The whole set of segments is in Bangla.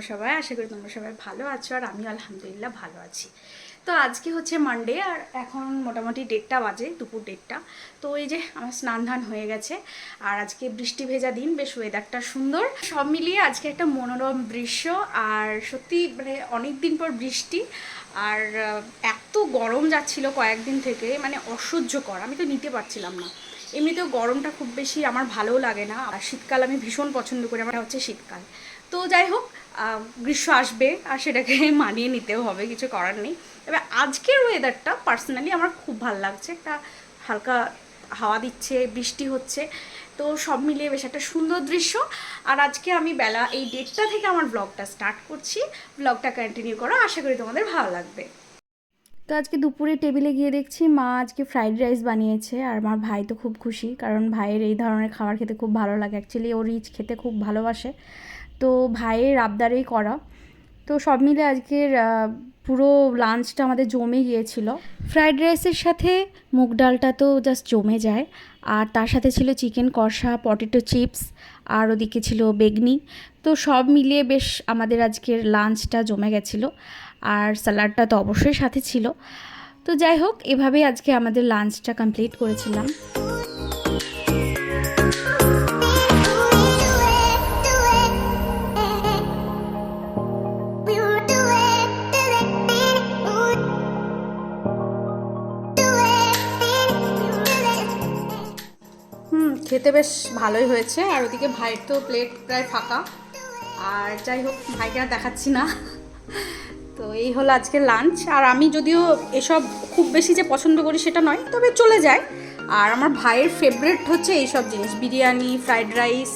আশা করি তোমরা সবাই ভালো আছো আর আমি আলহামদুলিল্লাহ ভালো আছি। তো আজকে হচ্ছে মানডে আর এখন মোটামুটি ডেটটা বাজে, দুপুর ডেটটা তো এই যে আমার স্নান ধান হয়ে গেছে আর আজকে বৃষ্টি ভেজা দিন, বেশ ওয়েদারটা সুন্দর। সব মিলিয়ে আজকে একটা মনোরম দৃশ্য আর সত্যি মানে অনেক দিন পর বৃষ্টি আর এত গরম যাচ্ছিল কয়েকদিন থেকে মানে অসহ্যকর। আমি তো নিতে পারছিলাম না। এমনিতেও গরমটা খুব বেশি আমার ভালোও লাগে না। আর শীতকাল আমি ভীষণ পছন্দ করি, আমার হচ্ছে শীতকাল। তো যাই হোক গ্রীষ্ম আসবে আর সেটাকে মানিয়ে নিতেও হবে, কিছু করার নেই। তবে আজকের ওয়েদারটা পার্সোনালি আমার খুব ভালো লাগছে। একটা হালকা হাওয়া দিচ্ছে, বৃষ্টি হচ্ছে, তো সব মিলিয়ে বেশ একটা সুন্দর দৃশ্য। আর আজকে আমি বেলা এই ডেটটা থেকে আমার ব্লগটা স্টার্ট করছি। ব্লগটা কন্টিনিউ করো, আশা করি তোমাদের ভালো লাগবে। তো আজকে দুপুরে টেবিলে গিয়ে দেখছি মা আজকে ফ্রাইড রাইস বানিয়েছে আর আমার ভাই তো খুব খুশি, কারণ ভাইয়ের এই ধরনের খাবার খেতে খুব ভালো লাগে। অ্যাকচুয়ালি ও রিচ খেতে খুব ভালোবাসে। তো ভাইয়ের আবদারেই করা। তো সব মিলে আজকের পুরো লাঞ্চটা আমাদের জমে গিয়েছিল। ফ্রাইড রাইসের সাথে মুগ ডালটা তো জাস্ট জমে যায়। আর তার সাথে ছিল চিকেন কষা, পটেটো চিপস, আর ওদিকে ছিল বেগনি। তো সব মিলিয়ে বেশ আমাদের আজকের লাঞ্চটা জমে গেছিল। আর স্যালাডটা তো অবশ্যই সাথে ছিল। তো যাই হোক, এভাবেই আজকে আমাদের লাঞ্চটা কমপ্লিট করেছিলাম। খেতে বেশ ভালোই হয়েছে, আর ওদিকে ভাইয়ের তো প্লেট প্রায় ফাঁকা। আর যাই হোক, ভাইকে আর দেখাচ্ছি না। তো এই হলো আজকে লাঞ্চ আর আমি যদিও এসব খুব বেশি যে পছন্দ করি সেটা নয়, তবে চলে যায়। আর আমার ভাইয়ের ফেভারেট হচ্ছে এইসব জিনিস, বিরিয়ানি ফ্রাইড রাইস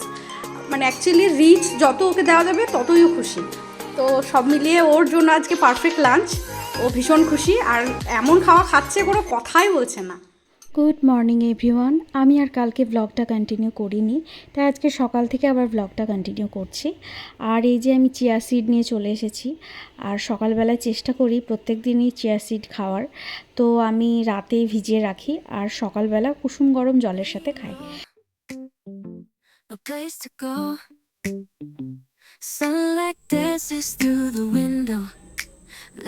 মানে অ্যাকচুয়ালি রিচ যত ওকে দেওয়া যাবে ততই খুশি। তো সব মিলিয়ে ওর জন্য আজকে পারফেক্ট লাঞ্চ ও ভীষণ খুশি, আর এমন খাওয়া খাচ্ছে কোনো কথাই বলছে না। গুড মর্নিং এভরিওয়ান আমি আর কালকে ব্লগটা কন্টিনিউ করিনি, তাই আজকে সকাল থেকে আবার ব্লগটা কন্টিনিউ করছি। আর এই যে আমি চিয়া সিড নিয়ে চলে এসেছি, আর সকালবেলায় চেষ্টা করি প্রত্যেক দিনই চিয়া সিড খাওয়ার। তো আমি রাতে ভিজিয়ে রাখি, আর সকালবেলা কুসুম গরম জলের সাথে খাই.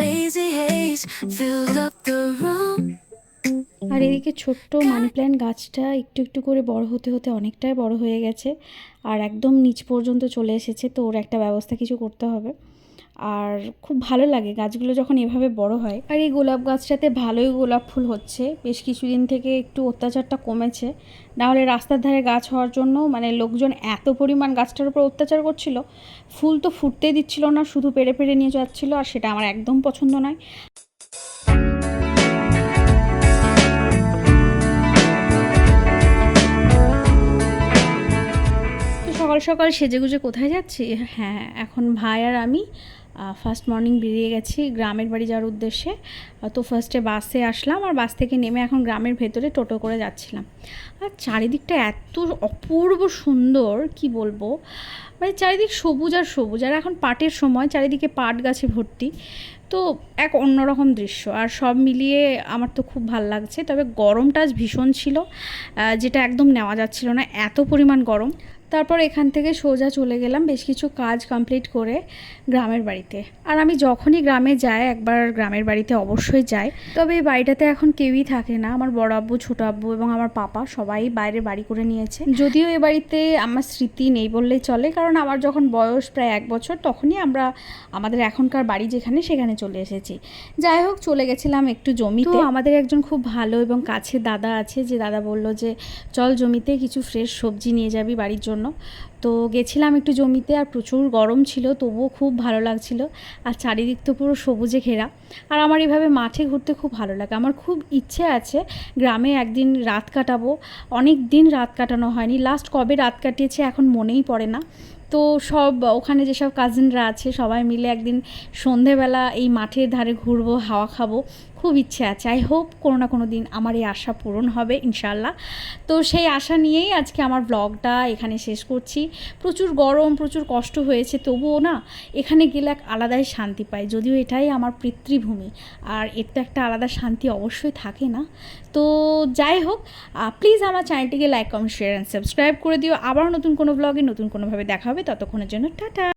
Lazy haze filled up the room. আর এদিকে ছোট্ট মানি প্ল্যান্ট গাছটা একটু একটু করে বড় হতে হতে অনেকটাই বড় হয়ে গেছে আর একদম নিচ পর্যন্ত চলে এসেছে, তো ওর একটা ব্যবস্থা কিছু করতে হবে। আর খুব ভালো লাগে গাছগুলো যখন এভাবে বড় হয়। আর এই গোলাপ গাছটাতে ভালোই গোলাপ ফুল হচ্ছে, বেশ কিছুদিন থেকে একটু অত্যাচারটা কমেছে। নাহলে রাস্তার ধারে গাছ হওয়ার জন্য মানে লোকজন এত পরিমাণ গাছটার উপর অত্যাচার করছিল, ফুল তো ফুটতেই দিচ্ছিল না, শুধু পেড়ে পেড়ে নিয়ে যাচ্ছিল, আর সেটা আমার একদম পছন্দ নয়। সকাল সেজেগুজে কোথায় যাচ্ছি? হ্যাঁ এখন ভাই আর আমি ফার্স্ট মর্নিং বেরিয়ে গেছি গ্রামের বাড়ি যাওয়ার উদ্দেশ্যে। তো ফার্স্টে বাসে আসলাম আর বাস থেকে নেমে এখন গ্রামের ভেতরে টোটো করে যাচ্ছিলাম। আর চারিদিকটা এত অপূর্ব সুন্দর, কি বলব? মানে চারিদিক সবুজ আর সবুজ। আর এখন পাটের সময়, চারিদিকে পাট গাছে ভর্তি। তো এক অন্যরকম দৃশ্য। আর সব মিলিয়ে আমার তো খুব ভালো লাগছে। তবে গরমটা আজ ভীষণ ছিল। যেটা একদম নেওয়া যাচ্ছিল না। এত পরিমাণ গরম। তারপর এখান থেকে সোজা চলে গেলাম বেশ কিছু কাজ কমপ্লিট করে গ্রামের বাড়িতে। আর আমি যখনই গ্রামে যাই, একবার গ্রামের বাড়িতে অবশ্যই যাই। তবে এই বাড়িটাতে এখন কেউই থাকে না। আমার বড় আব্বু, ছোট আব্বু এবং আমার পাপা সবাই বাইরে বাড়ি করে নিয়েছে। যদিও এ বাড়িতে আমার স্মৃতি নেই বললেই চলে, কারণ আমার যখন বয়স প্রায় এক বছর, তখনই আমরা আমাদের এখনকার বাড়ি যেখানে সেখানে চলে এসেছি। যাই হোক, চলে গেছিলাম একটু জমিতে। আমাদের একজন খুব ভালো এবং কাছে দাদা আছে, যে দাদা বলল যে, চল জমিতে কিছু ফ্রেশ সবজি নিয়ে যাবি বাড়ির জন্য। তো গেছিলাম একটু জমিতে আর প্রচুর গরম ছিল, তবুও খুব ভালো লাগছিল। আর চারিদিক তো পুরো সবুজে ঘেরা। আর আমার এভাবে মাঠে ঘুরতে খুব ভালো লাগে। আমার খুব ইচ্ছে আছে গ্রামে একদিন রাত কাটাবো। অনেক দিন রাত কাটানো হয়নি। লাস্ট কবে রাত কাটিয়েছে এখন মনেই পড়ে না। তো সব ওখানে যেসব কাজিনরা আছে, সবাই মিলে একদিন সন্ধেবেলা এই মাঠের ধারে ঘুরবো, হাওয়া খাব। খুব ইচ্ছে আছে। আই হোপ কোনো না কোনো দিন আমার এই আশা পূরণ হবে ইনশাল্লাহ তো সেই আশা নিয়েই আজকে আমার ব্লগটা এখানে শেষ করছি। প্রচুর গরম, প্রচুর কষ্ট হয়েছে, তবুও না, এখানে গেলে এক আলাদাই শান্তি পাই। যদিও এটাই আমার পিতৃভূমি, আর এর তো একটা আলাদা শান্তি অবশ্যই থাকে না। তো যাই হোক প্লিজ আমার চ্যানেলটিকে like comment share and subscribe করে দিও। আবার নতুন কোনো ব্লগে নতুন কোনোভাবে দেখা হবে, ততক্ষণের জন্য টাটা।